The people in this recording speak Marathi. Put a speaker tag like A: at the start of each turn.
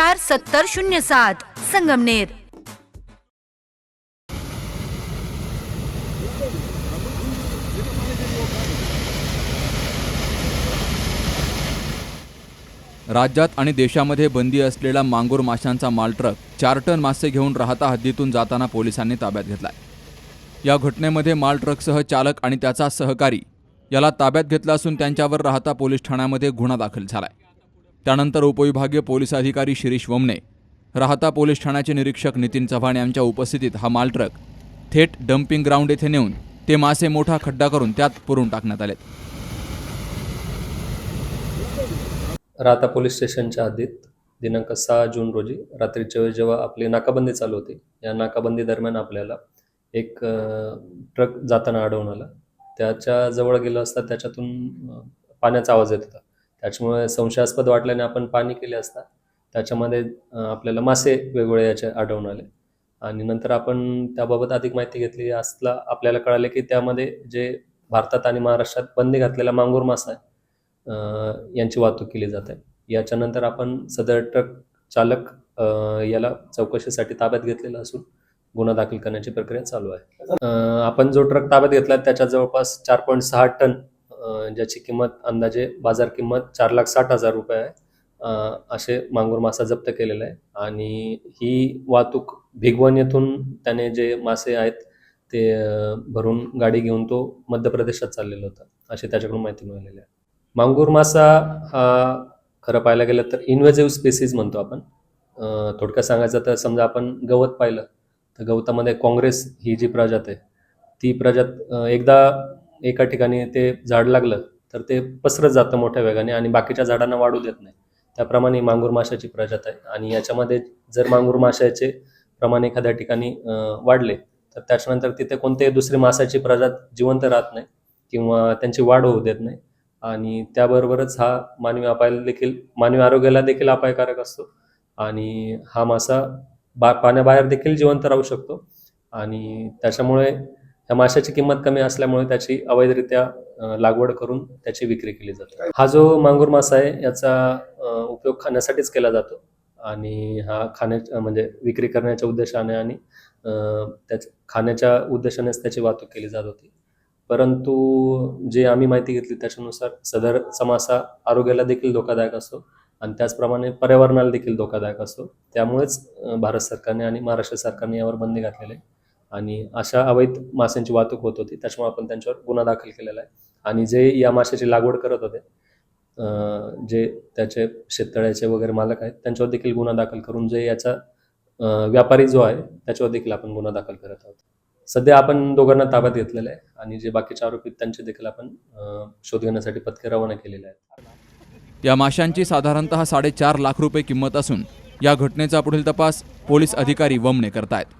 A: चार सत्तर शून्य सात. संगमनेर.
B: राज्यात आणि देशामध्ये बंदी असलेला मांगूर माशांचा माल ट्रक चार टन मासे घेऊन राहता हद्दीतून जाताना पोलिसांनी ताब्यात घेतलाय. या घटनेमध्ये माल ट्रकसह चालक आणि त्याचा सहकारी याला ताब्यात घेतला असून त्यांच्यावर राहता पोलीस ठाण्यामध्ये गुन्हा दाखल झालाय. त्यानंतर उपविभागीय पोलीस अधिकारी शिरीष वमने राहता पोलीस ठाण्याचे निरीक्षक नितीन चव्हाण यांच्या उपस्थितीत हा माल ट्रक थेट डम्पिंग ग्राउंड येथे नेऊन ते मासे मोठा खड्डा करून त्यात पुरून टाकण्यात आले
C: राहता पोलीस स्टेशनच्या हद्दीत दिनांक सहा जून रोजी रात्रीच्या वेळी जेव्हा आपली नाकाबंदी चालू होती या नाकाबंदी दरम्यान आपल्याला एक ट्रक जाताना आढळून आला. त्याच्याजवळ गेलं असता त्याच्यातून पाण्याचा आवाज येत होता. त्याच्यामुळे संशयास्पद वाटल्याने आपण पाणी केले असता त्याच्यामध्ये आपल्याला मासे वेगवेगळे याचे आढळून आले. आणि नंतर आपण त्याबाबत अधिक माहिती घेतली असला आपल्याला कळाले की त्यामध्ये जे भारतात आणि महाराष्ट्रात बंदी घातलेला मांगूर मासा आहे यांची वाहतूक केली जाते याच्यानंतर आपण सदर ट्रक चालक याला चौकशीसाठी ताब्यात घेतलेला असून गुन्हा दाखल करण्याची प्रक्रिया चालू आहे. आपण जो ट्रक ताब्यात घेतला त्याच्या जवळपास चार पॉईंट सहा टन ज्याची किंमत अंदाजे बाजार किंमत चार लाख साठ हजार रुपये आहे. असे मांगूर मासा जप्त केलेला आहे. आणि ही वाहतूक भिगवण येथून त्याने जे मासे आहेत ते भरून गाडी घेऊन तो मध्य प्रदेशात चाललेला होता अशी त्याच्याकडून माहिती मिळालेली आहे. मांगूर मासा हा खरं पाहायला गेलं तर इन्व्हेजिव्ह स्पेसिस म्हणतो आपण. थोडक्यात सांगायचं तर समजा आपण गवत पाहिलं तर गवतामध्ये काँग्रेस ही जी प्रजात आहे ती प्रजात एकदा एका ठिकाणी ते झाड लागलं तर ते पसरत जातं मोठ्या वेगाने आणि बाकीच्या झाडांना वाढू देत नाही. त्याप्रमाणे मांगूर माशाची प्रजात आहे. आणि याच्यामध्ये जर मांगूर माशाचे प्रमाण एखाद्या ठिकाणी वाढले तर त्याच्यानंतर तिथे कोणत्याही दुसरी माशाची प्रजात जिवंत राहत नाही किंवा त्यांची वाढ होऊ देत नाही. आणि त्याबरोबरच हा मानवी अपायाला देखील मानवी आरोग्याला देखील अपायकारक असतो. आणि हा मासा बा पाण्याबाहेर देखील जिवंत राहू शकतो. आणि त्याच्यामुळे त्या माशाची किंमत कमी असल्यामुळे त्याची अवैधरित्या लागवड करून त्याची विक्री केली जाते. हा जो मांगूर मासा आहे याचा उपयोग खाण्यासाठीच केला जातो आणि हा खाण्या म्हणजे विक्री करण्याच्या उद्देशाने आणि त्याच्या खाण्याच्या उद्देशानेच त्याची वाहतूक केली जात होती. परंतु जे आम्ही माहिती घेतली त्याच्यानुसार सदरचा मासा आरोग्याला देखील धोकादायक असतो आणि त्याचप्रमाणे पर्यावरणाला देखील धोकादायक असतो. त्यामुळेच भारत सरकारने आणि महाराष्ट्र सरकारने यावर बंदी घातलेली आहे. आणि अशा अवैध माशांची वाहतूक होत होती. त्याच्यामुळे आपण त्यांच्यावर गुन्हा दाखल केलेला आहे. आणि जे या माशाची लागवड करत होते जे त्याचे शेततळ्याचे वगैरे मालक आहेत त्यांच्यावर देखील गुन्हा दाखल करून जे याचा व्यापारी जो आहे त्याच्यावर देखील आपण गुन्हा दाखल करत आहोत. सध्या आपण दोघांना ताब्यात घेतलेलं आहे आणि जे बाकीचे आरोपी त्यांचे देखील आपण शोध घेण्यासाठी पथके रवाना केलेले आहेत.
B: या माशांची साधारणतः साडेचार लाख रुपये किंमत असून या घटनेचा पुढील तपास पोलीस अधिकारी वमने करतायत.